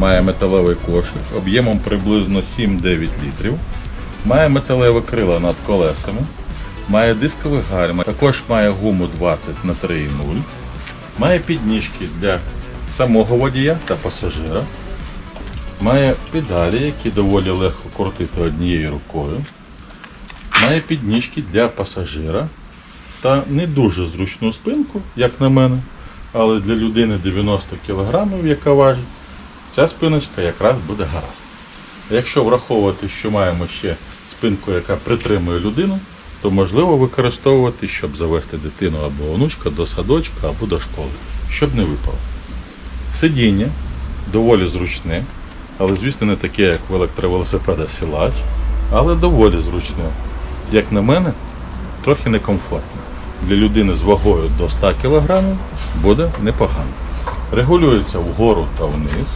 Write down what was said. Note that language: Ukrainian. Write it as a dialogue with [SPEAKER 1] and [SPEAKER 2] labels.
[SPEAKER 1] Має металевий кошик об'ємом приблизно 7-9 літрів. Має металеве крила над колесами. Має дискові гальма. Також має гуму 20 на 3,0. Має підніжки для самого водія та пасажира. Має педалі, які доволі легко крутити однією рукою. Має підніжки для пасажира та не дуже зручну спинку, як на мене. Але для людини 90 кг, яка важить, ця спиночка якраз буде гаразд. Якщо враховувати, що маємо ще спинку, яка притримує людину, то можливо використовувати, щоб завести дитину або онучка до садочка або до школи, щоб не випало. Сидіння доволі зручне, але звісно не таке, як в електровелосипеда сілач, але доволі зручне. Як на мене, трохи некомфортно. Для людини з вагою до 100 кг буде непогано. Регулюється вгору та вниз.